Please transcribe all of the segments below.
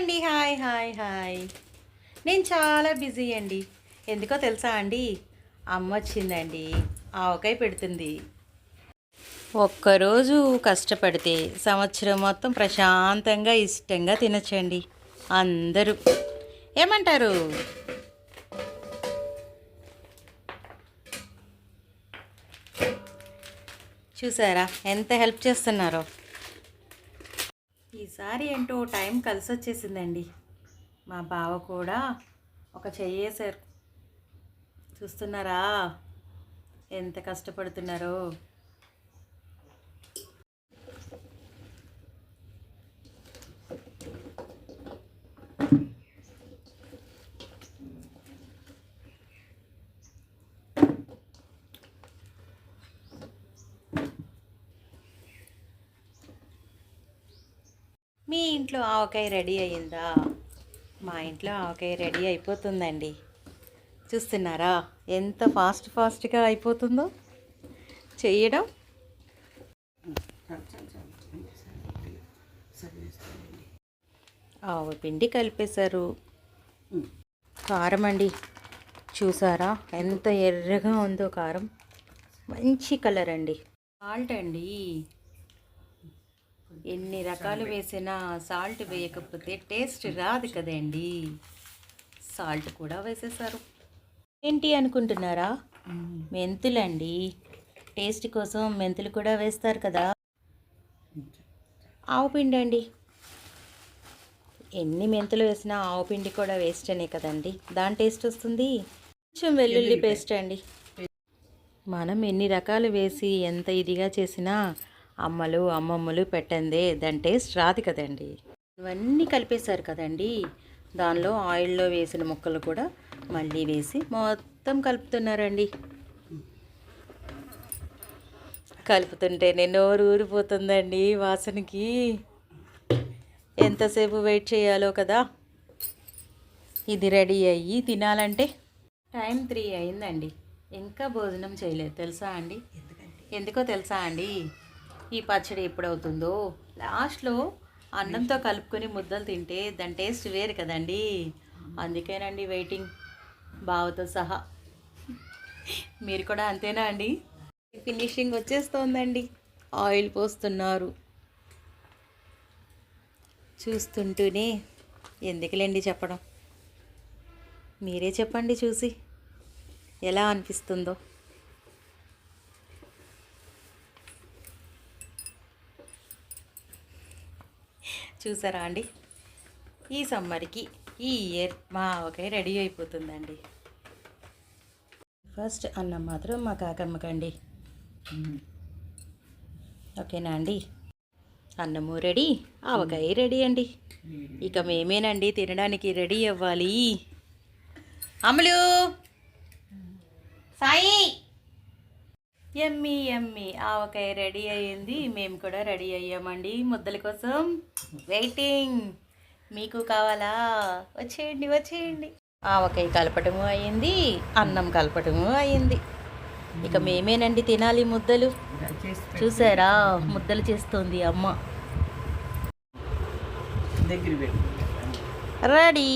అండి. Hi hi hi. నేను చాలా బిజీ అండి. ఎందుకో తెలుసా అండి? అమ్మ వచ్చిందండి. ఆవకాయ పెడుతుంది. ఒక్కరోజు కష్టపడితే సంవత్సరం మొత్తం ప్రశాంతంగా ఇష్టంగా తినచ్చండి. అందరూ. ఏమంటారు? చూసారా? ఎంత హెల్ప్ చేస్తున్నారో. ఈసారి ఏంటో టైం కలిసి వచ్చేసిందండి మా బావ కూడా ఒక చెయ్యేశారు. చూస్తున్నారా? ఎంత కష్టపడుతున్నారో. మీ ఇంట్లో ఆవకాయ రెడీ అయ్యిందా మా ఇంట్లో ఆవకాయ రెడీ అయిపోతుందండి. చూస్తున్నారా? ఎంత ఫాస్ట్ ఫాస్ట్గా అయిపోతుందో? చేయడం ఆవు పిండి కలిపేశారు. కారం అండి చూసారా? ఎంత ఎర్రగా ఉందో కారం. మంచి కలర్ అండి. సాల్ట్ అండి. ఎన్ని రకాలు వేసినా సాల్ట్ వేయకపోతే టేస్ట్ రాదు కదండి. సాల్ట్ కూడా వేసేసారు. ఏంటి అనుకుంటున్నారా? మెంతులండి. టేస్ట్ కోసం మెంతులు కూడా వేస్తారు కదా. ఆవు పిండి అండి. ఎన్ని మెంతులు వేసినా ఆవు పిండి కూడా వేస్ట్ అనే కదండి. దాని టేస్ట్ వస్తుంది. కొంచెం వెల్లుల్లి పేస్ట్ అండి. మనం ఎన్ని రకాలు వేసి ఎంత ఇదిగా చేసినా అమ్మలు అమ్మమ్మలు పెట్టందే దాని టేస్ట్ రాదు కదండి ఇవన్నీ కలిపేశారు కదండి. దానిలో ఆయిల్లో వేసిన ముక్కలు కూడా మళ్ళీ వేసి మొత్తం కలుపుతున్నారండి. కలుపుతుంటే నోరు ఊరిపోతుందండి వాసనకి. ఎంతసేపు వెయిట్ చేయాలో కదా. ఇది రెడీ అయ్యి తినాలంటే. టైం త్రీ అయిందండి. ఇంకా భోజనం చేయలేదు. తెలుసా అండి? ఎందుకో తెలుసా అండి? ఈ పచ్చడి ఎప్పుడవుతుందో? లాస్ట్లో అన్నంతో కలుపుకొని ముద్దలు తింటే దాని టేస్ట్ వేరు కదండి. అందుకేనండి వెయిటింగ్ బావతో సహా. మీరు కూడా అంతేనా అండి? ఫినిషింగ్ వచ్చేస్తోందండి. ఆయిల్ పోస్తున్నారు. చూస్తుంటూనే ఎందుకులేండి చెప్పడం? మీరే చెప్పండి చూసి ఎలా అనిపిస్తుందో. చూసారా అండి? ఈ సమ్మర్కి ఈ ఇయర్ మా ఆవకాయ రెడీ అయిపోతుందండి. ఫస్ట్ అన్నం మాత్రం మా కాకమ్మకండి. ఓకేనా అండి? అన్నము రెడీ ఆవకాయ రెడీ అండి. ఇక మేమేనండి తినడానికి రెడీ అవ్వాలి. అమలు! సాయి! ఎమ్మి ఎమ్మి. ఆవకాయ రెడీ అయ్యింది. మేము కూడా రెడీ అయ్యామండి. ముద్దల కోసం వెయిటింగ్. మీకు కావాలా? వచ్చేయండి వచ్చేయండి. ఆవకాయ కలపటము అయ్యింది. అన్నం కలపటము అయ్యింది. ఇక మేమేనండి తినాలి ముద్దలు. చూసారా? ముద్దలు చేస్తుంది అమ్మ. రెడీ.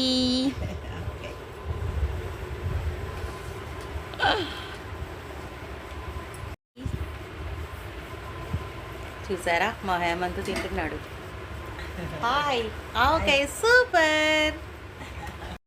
చూసారా? మా హేమంత్ తింటున్నాడు. హాయ్. Okay super.